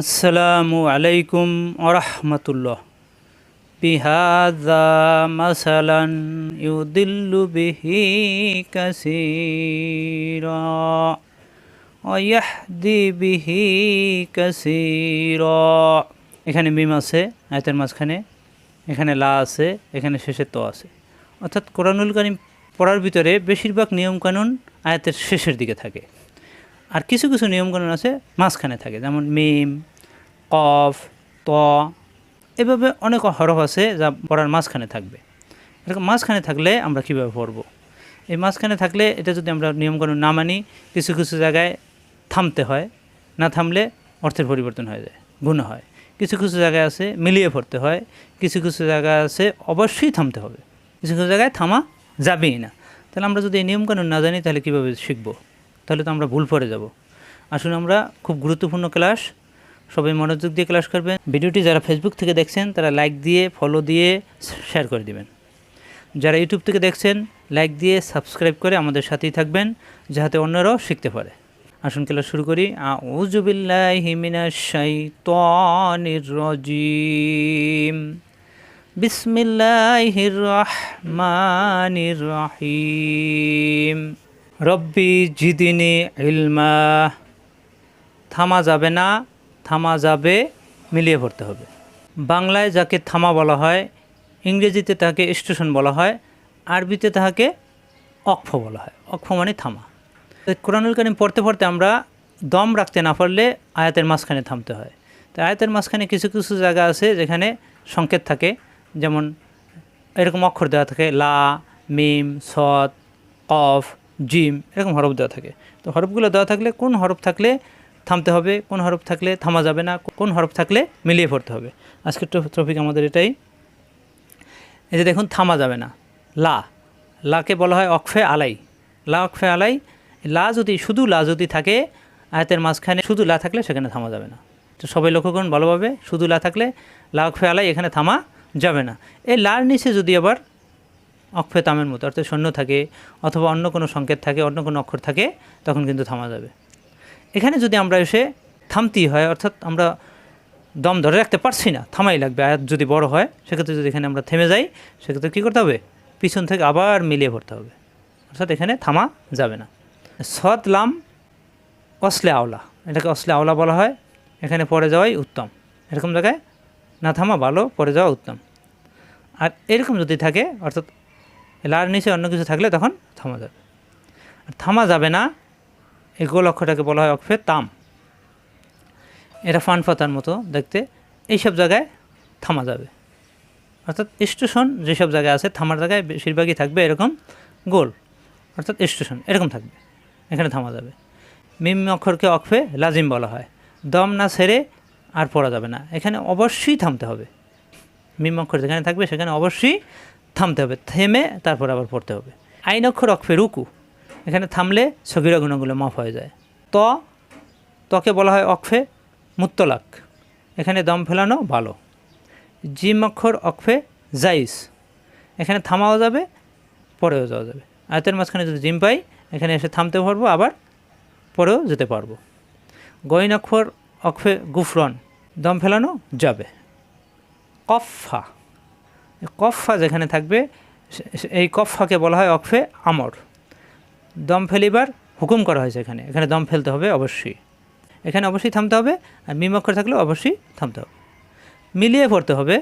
আসসালামু আলাইকুম আরহামতুল্লাহ বিহাদা মাসালান ইউদিল্লু বিহি কাসীরা ওয়াহদি বিহি কাসীরা। এখানে মিম আছে, আয়তের মাঝখানে। এখানে লা আছে, এখানে শেষে তো আছে। অর্থাৎ কোরআনুল কারিম পড়ার ভিতরে বেশিরভাগ নিয়মকানুন আয়াতের শেষের দিকে থাকে। আর কিছু কিছু নিয়মকানুন আছে মাঝখানে থাকে, যেমন মিম কফ, ত, এভাবে অনেক হরফ আছে যা পড়ার মাঝখানে থাকবে। এরকম মাঝখানে থাকলে আমরা কীভাবে পড়ব? এই মাঝখানে থাকলে এটা যদি আমরা নিয়মকানুন না মানি, কিছু কিছু জায়গায় থামতে হয়। না থামলে অর্থের পরিবর্তন হয়ে যায়, গুণ হয়। কিছু কিছু জায়গায় আছে মিলিয়ে পড়তে হয়, কিছু কিছু জায়গা আছে অবশ্যই থামতে হবে। কিছু কিছু জায়গায় থামা যাবেই না। তাহলে আমরা যদি এই নিয়মকানুন না জানি তাহলে কীভাবে শিখব? তাহলে তো আমরা ভুল পড়ে যাব। আসলে আমরা খুব গুরুত্বপূর্ণ ক্লাস সবাই মনোযোগ দিয়ে ক্লাস করবেন। ভিডিওটি যারা ফেসবুক থেকে দেখছেন, তারা লাইক দিয়ে ফলো দিয়ে শেয়ার করে দিবেন। যারা ইউটিউব থেকে দেখছেন লাইক দিয়ে সাবস্ক্রাইব করে আমাদের সাথেই থাকবেন, যাতে অন্যরাও শিখতে পারে। আসুন ক্লাস শুরু করি। রব্বি জিদিনি ইলমা। থামা যাবে না। থামা যাবে, মিলিয়ে পড়তে হবে। বাংলায় যাকে থামা বলা হয়, ইংরেজিতে তাকে স্টেশন বলা হয়, আরবিতে তাহাকে অক্ষ বলা হয়। অক্ষ মানে থামা। কোরআনুল কারিম পড়তে পড়তে আমরা দম রাখতে না পারলে আয়াতের মাঝখানে থামতে হয়। তো আয়াতের মাঝখানে কিছু কিছু জায়গা আছে যেখানে সংকেত থাকে। যেমন এরকম অক্ষর দেওয়া থাকে, লা, মিম, সৎ, কফ, জিম, এরকম হরফ দেওয়া থাকে। তো হরফগুলো দেওয়া থাকলে, কোন হরফ থাকলে থামতে হবে, কোন হরফ থাকলে থামা যাবে না, কোন হরফ থাকলে মিলিয়ে পড়তে হবে। আজকের টপিক আমাদের এটাই। এই যে দেখুন, থামা যাবে না। লা, লাকে বলা হয় অক্ষে আলাই। লা অক্ষে আলাই, লা যদি, শুধু লা যদি থাকে, আয়তের মাঝখানে শুধু লা থাকলে সেখানে থামা যাবে না। তো সবাই লক্ষ্য করুন ভালোভাবে, শুধু লা থাকলে লা অক্ষে আলাই, এখানে থামা যাবে না। এই লার নিচে যদি আবার অক্ষে তামের মতো, অর্থাৎ শূন্য থাকে, অথবা অন্য কোনো সংকেত থাকে, অন্য কোনো অক্ষর থাকে, তখন কিন্তু থামা যাবে। এখানে যদি আমরা এসে থামতেই হয়, অর্থাৎ আমরা দম ধরে রাখতে পারছি না, থামাই লাগবে। আয়াত যদি বড় হয়, সেক্ষেত্রে যদি এখানে আমরা থেমে যাই, সেক্ষেত্রে কী করতে হবে? পিছন থেকে আবার মিলিয়ে পড়তে হবে। অর্থাৎ এখানে থামা যাবে না। সৎ লাম অসলে আওলা। এটাকে অসলে আওলা বলা হয়। এখানে পড়ে যাওয়াই উত্তম। এরকম জায়গায় না থামা ভালো, পড়ে যাওয়া উত্তম। আর এরকম যদি থাকে, অর্থাৎ লার নিচে অন্য কিছু থাকলে তখন থামা যাবে। আর থামা যাবে না এই গোল অক্ষরটাকে বলা হয় অক্ষে তাম। এটা ফান পাতার মতো দেখতে। এইসব জায়গায় থামা যাবে। অর্থাৎ স্টেশন যেসব জায়গায় আছে, থামার জায়গায় বেশিরভাগই থাকবে এরকম গোল। অর্থাৎ স্টেশন, এরকম থাকবে। এখানে থামা যাবে। মিম অক্ষরকে অক্ষে লাজিম বলা হয়। দম না ছেড়ে আর পড়া যাবে না। এখানে অবশ্যই থামতে হবে। মিম অক্ষর যেখানে থাকবে, সেখানে অবশ্যই থামতে হবে। থেমে তারপর আবার পড়তে হবে। আইন অক্ষর অক্ষে রুকু। এখানে থামলে সগিরা গুণগুলো মাফ হয়ে যায়। ত ত্বকে বলা হয় অক্ষে মুত্তলাক। এখানে দম ফেলানো ভালো। জিম অক্ষর অক্ষে জাইস। এখানে থামাও যাবে, পরেও যাওয়া যাবে। আয়তের মাঝখানে যদি জিম পাই, এখানে এসে থামতে পারব, আবার পরেও যেতে পারব। গইন অক্ষর অক্ষে গুফরন, দম ফেলানো যাবে। কফা কফা যেখানে থাকবে এই কফাকে বলা হয় অক্ষে আমর। দম ফেলিবার হুকুম করা হয়েছে এখানে। এখানে দম ফেলতে হবে অবশ্যই। এখানে অবশ্যই থামতে হবে আর মিম অক্ষর থাকলেও অবশ্যই থামতে হবে। মিলিয়ে পড়তে হবে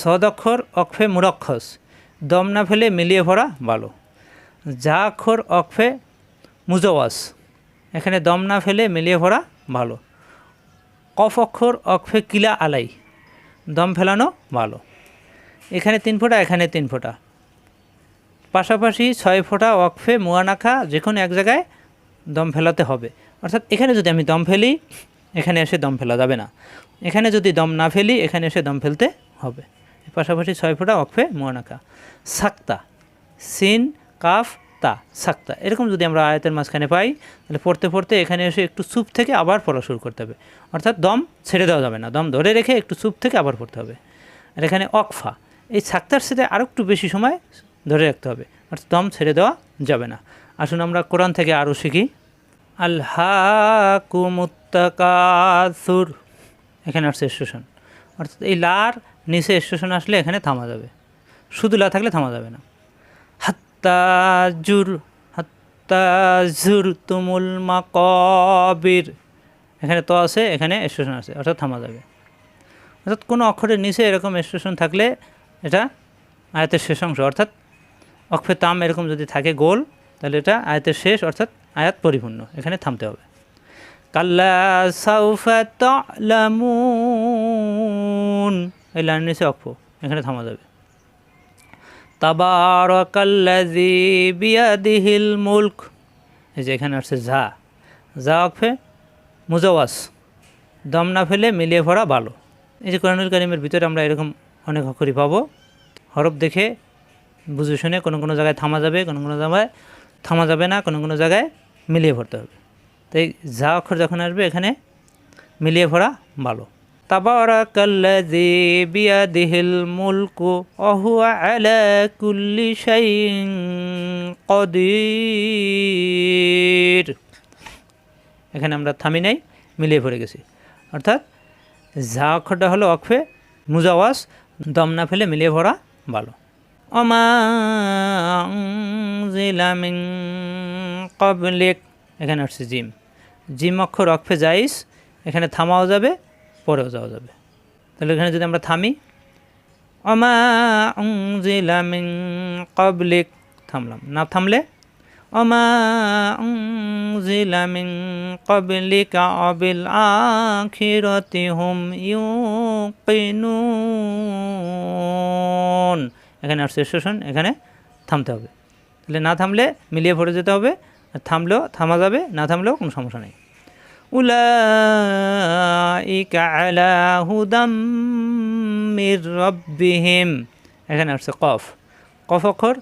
সদক্ষর অক্ষে মুরক্ষস, দম না ফেলে মিলিয়ে পড়া ভালো। যা অক্ষর অক্ষে মুজওয়াস এখানে দম না ফেলে মিলিয়ে পড়া ভালো। কফ অক্ষর অক্ষে কিলা আলাই, দম ফেলানো ভালো। এখানে তিন ফোঁটা, এখানে তিন ফোঁটা। পাশাপাশি ছয় ফোঁটা ওয়াকফে মুয়ানাখা যে কোনো এক জায়গায় দম ফেলাতে হবে। অর্থাৎ এখানে যদি আমি দম ফেলি, এখানে এসে দম ফেলা যাবে না। এখানে যদি দম না ফেলি, এখানে এসে দম ফেলতে হবে। পাশাপাশি ছয় ফোঁটা ওয়াকফে মুয়ানাখা সাক্তা, সিন, কাফ, তা, সাক্তা। এরকম যদি আমরা আয়তের মাঝখানে পাই, তাহলে পড়তে পড়তে এখানে এসে একটু সুপ থেকে আবার পড়া শুরু করতে হবে। অর্থাৎ দম ছেড়ে দেওয়া যাবে না। দম ধরে রেখে একটু সুপ থেকে আবার পড়তে হবে। আর এখানে অকফা এই সাক্তার সাথে আরও একটু বেশি সময় ধরে রাখতে হবে। অর্থাৎ দম ছেড়ে দেওয়া যাবে না। আসুন আমরা কোরআন থেকে আরও শিখি। আল্লাহ কুমুত্তাকাসুর এখানে আসছে স্টেশন অর্থাৎ এই লার নিচে স্টেশন আসলে এখানে থামা যাবে। শুধু লা থাকলে থামা যাবে না। হাত্তা জুর হাত্তা জুর তুমুল মাকবির। এখানে তো আছে, এখানে স্টেশন আছে, অর্থাৎ থামা যাবে। অর্থাৎ কোনো অক্ষরের নিচে এরকম স্টেশন থাকলে এটা আয়াতের শেষ অংশ। অর্থাৎ অক্ষে তাম এরকম যদি থাকে গোল, তাহলে এটা আয়াতের শেষ, অর্থাৎ আয়াত পরিপূর্ণ। এখানে থামতে হবে। কাল্লা সাউফা তালামুন। এই লাইন নিচে অক্ষ, এখানে থামা যাবে। তাবারাকাল্লাযী বিয়াদিহিল মুলক। এই যে এখানে আসছে ঝা যা অক্ষে মুজাওয়াস দম না ফেলে মিলিয়ে ভরা ভালো এই যে কোরআনুল কারিমের ভিতরে আমরা এরকম অনেক অক্ষরই পাবো। হরফ দেখে বুঝে শুনে কোনো কোনো জায়গায় থামা যাবে, কোনো কোনো জায়গায় থামা যাবে না, কোনো কোনো জায়গায় মিলিয়ে ভরতে হবে। তাই যা অক্ষর যখন আসবে এখানে মিলিয়ে ভরা ভালো। তাবারাকাল্লাযী বিয়াদিহিল মুলকু ওয়া হুয়া আলা কুল্লি শাইইন কদির। এখানে আমরা থামি নাই, মিলিয়ে পড়ে গেছি। অর্থাৎ যা অক্ষরটা হলো অক্ষে, মুজাওয়াজ, দম না ফেলে মিলিয়ে ভরা ভালো। অমা কবলিক এখানে আসছে জিম। জিম অক্ষর অক্ষে যাইস, এখানে থামাও যাবে পরেও যাওয়া যাবে। তাহলে এখানে যদি আমরা থামি অমা জিলামিন কবলিক থামলাম। না থামলে? অমা কবলিকা অবিল আখিরতি হুম ইউকিনুন এখানে আসছে স্টেশন এখানে থামতে হবে। তাহলে না থামলে মিলিয়ে পড়ে যেতে হবে, আর থামলেও থামা যাবে, না থামলেও কোনো সমস্যা নেই। রব্বিহিম, এখানে আসছে কফ। কফ অক্ষর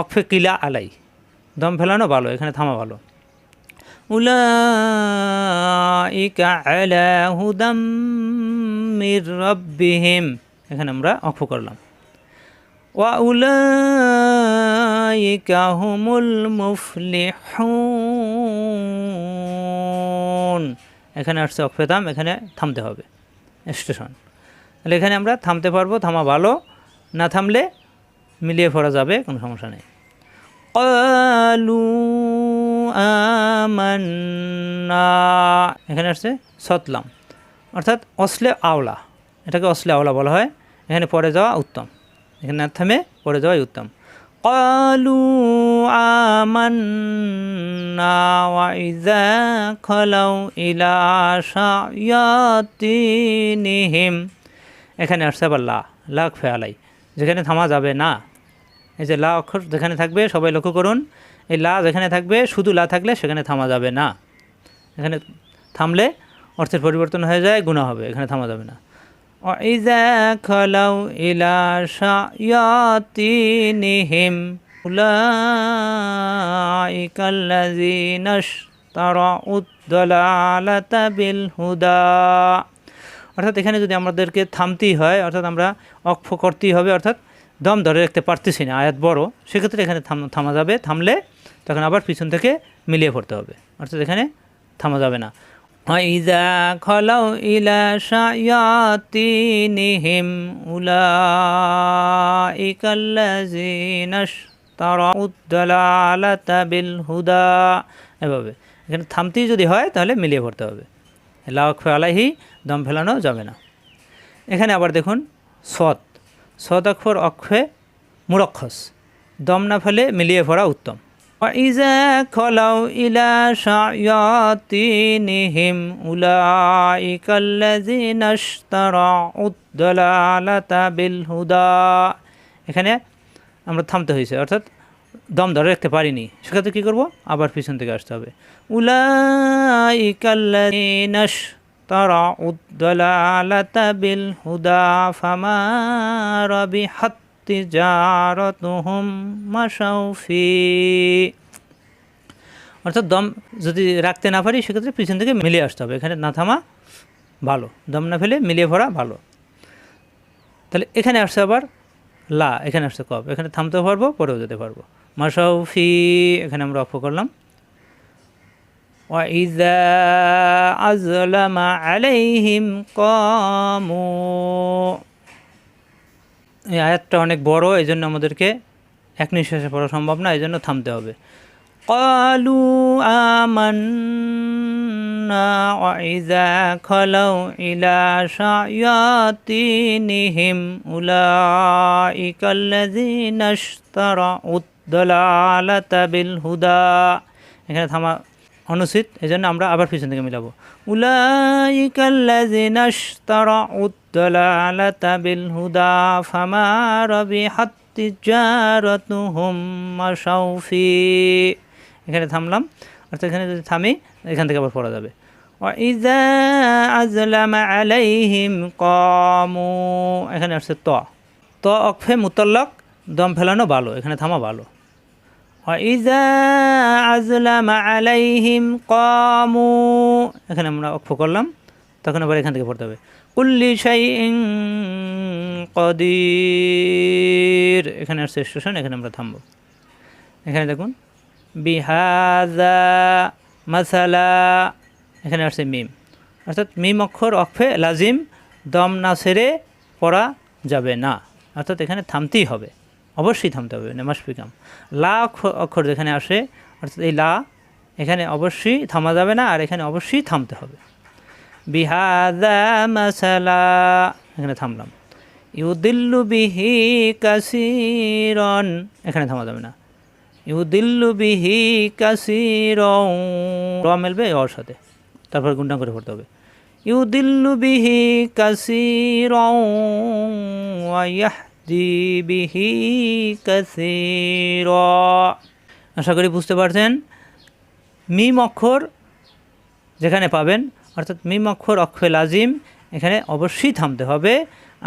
অক্ষে কিলা আলাই। দম ফেলানো ভালো, এখানে থামা ভালো। উলাইকা মির রব্বিহিম, এখানে আমরা অক্ষ করলাম। উলাইকা হুমুল মুফলিহুন এখানে আসছে অক্ষেতাম এখানে থামতে হবে, স্টেশন। তাহলে এখানে আমরা থামতে পারব, থামা ভালো, না থামলে মিলিয়ে পড়া যাবে, কোনো সমস্যা নেই। কলু এখানে আসছে সতলাম। অর্থাৎ অশ্লে আওলা, এটাকে অশ্লে আওলা বলা হয়। এখানে পরে যাওয়া উত্তম। এখানে না থামে, পড়ে যাওয়াই উত্তম। কলু আমান্না ওয়াইজা এখানে আসছে আবার লা লাখ ফেয়ালাই যেখানে থামা যাবে না। এই যে লা অক্ষর যেখানে থাকবে, সবাই লক্ষ্য করুন। এই লা যেখানে থাকবে, শুধু লা থাকলে সেখানে থামা যাবে না। এখানে থামলে অর্থের পরিবর্তন হয়ে যায় গুণা হবে, এখানে থামা যাবে না। খলাউ ইলা শায়াতিনিহিম উলাইকাল্লাযীনা ইশতারাউদ দালালাতা বিল হুদা অর্থাৎ এখানে যদি আমাদেরকে থামতেই হয়, অর্থাৎ আমরা অক্ষ করতেই হবে, অর্থাৎ দম ধরে রাখতে পারতেছি না, আয়াত বড়, সেক্ষেত্রে এখানে থামা যাবে, থামলে তখন আবার পিছন থেকে মিলিয়ে পড়তে হবে। অর্থাৎ এখানে থামা যাবে না। ইদা খলাউ ইলা শায়াতিনিহিম উলাইকাল্লাযীনা ইশতারাউদ দালালাতা বিল হুদা এভাবে। এখানে থামতেই যদি হয়, তাহলে মিলিয়ে পড়তে হবে। লাউক আলাহি দম ফেলানো যাবে না। এখানে আবার দেখুন, সৎ। সৎ অক্ষর অক্ষে মুরক্ষস দম না ফেলে মিলিয়ে পড়া উত্তম। ইজা খলাউ ইলা শায়াতিনিহিম উলাইকাল্লাযীনা ইশতারাউদ দালালাতা বিল হুদা এখানে আমরা থামতে হয়েছে, অর্থাৎ দম ধরে রাখতে পারিনি। সেক্ষেত্রে কী করব? আবার পিছন থেকে আসতে হবে। উলাইকাল্লাযীনা ইশতারাউদ দালালাতা বিল হুদা ফামা রাবিহাত তিজারতুহুম মাশাউ ফি অর্থাৎ দম যদি রাখতে না পারি সেক্ষেত্রে পিছন থেকে মিলিয়ে আসতে হবে এখানে না থামা ভালো দম না ফেলে মিলিয়ে ভরা ভালো তাহলে এখানে আসছে আবার লা এখানে আসছে কব এখানে থামতেও পারবো পরেও যেতে পারবো মাসাউফি এখানে আমরা অক্ষ করলাম وإذا أظلم عليهم قاموا এই আয়াতটা অনেক বড় এই জন্য আমাদেরকে এক নিঃশ্বাসে পড়া সম্ভব না এই জন্য থামতে হবে قالوا آمنا وإذا خلوا إلى شياطينهم أولئك الذين اشتروا الضلالة بالهدى এখানে থামা অনুচিত এই জন্য আমরা আবার পিছন থেকে মিলাবো উলাইকাল্লাযিনা ইশতারাউ الضلالة بالهدى فما ربحت تجارتهم وشوا في এখানে থামলাম অর্থাৎ এখানে যদি থামি এখান থেকে আবার পড়া যাবে وإذا أزلم عليهم قاموا এখানে আসছে ত ত অক্ষে মুতল্লক দম ফেলানো ভালো এখানে থামা ভালো وإذا أزلم عليهم قاموا এখানে আমরা অক্ষ করলাম তখন আবার এখান থেকে পড়তে হবে কুল্লি শাইইন কদির। এখানে আসছে স্টেশন এখানে আমরা থামবো। এখানে দেখুন, বিহাজা মাসালা, এখানে আসছে মিম। অর্থাৎ মিম অক্ষর অক্ষে লাজিম, দম না ছেড়ে পড়া যাবে না। অর্থাৎ এখানে থামতেই হবে। অবশ্যই থামতে হবে নেমাস পিকাম লা অক্ষর যেখানে আসে, অর্থাৎ এই লা, এখানে অবশ্যই থামা যাবে না, আর এখানে অবশ্যই থামতে হবে। বিহাদা মাসালা। এখানে থামলাম। ইউদিল্লু বিহি কাসিরন। এখানে থামা যাবে না। ইউদিল্লু বিহি কাসিরন। র মেলবে ওর সাথে। তারপর গুন্ডা করে পড়তে হবে। ইউদিল্লু বিহি ওয়াহদি বিহি কাসির। আশা করি বুঝতে পারছেন। মিম অক্ষর যেখানে পাবেন অর্থাৎ মিম অক্ষর অক্ষরে লাজিম, এখানে অবশ্যই থামতে হবে।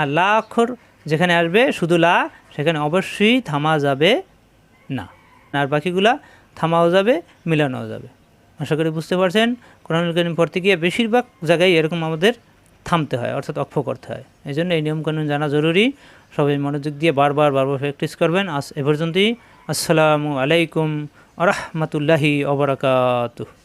আর লা অক্ষর যেখানে আসবে, শুধু লা, সেখানে অবশ্যই থামা যাবে না। আর বাকিগুলা থামাও যাবে, মিলানোও যাবে। আশা করি বুঝতে পারছেন? কোরআনুল পড়তে গিয়ে বেশিরভাগ জায়গায় এরকম আমাদের থামতে হয়, অর্থাৎ অক্ষ করতে হয়। এই জন্য এই নিয়মকানুন জানা জরুরি। সবাই মনোযোগ দিয়ে বারবার বারবার প্র্যাকটিস করবেন। আস এ পর্যন্তই। আসসালামু আলাইকুম আ রহমতুল্লাহি ওবরাকাতুহ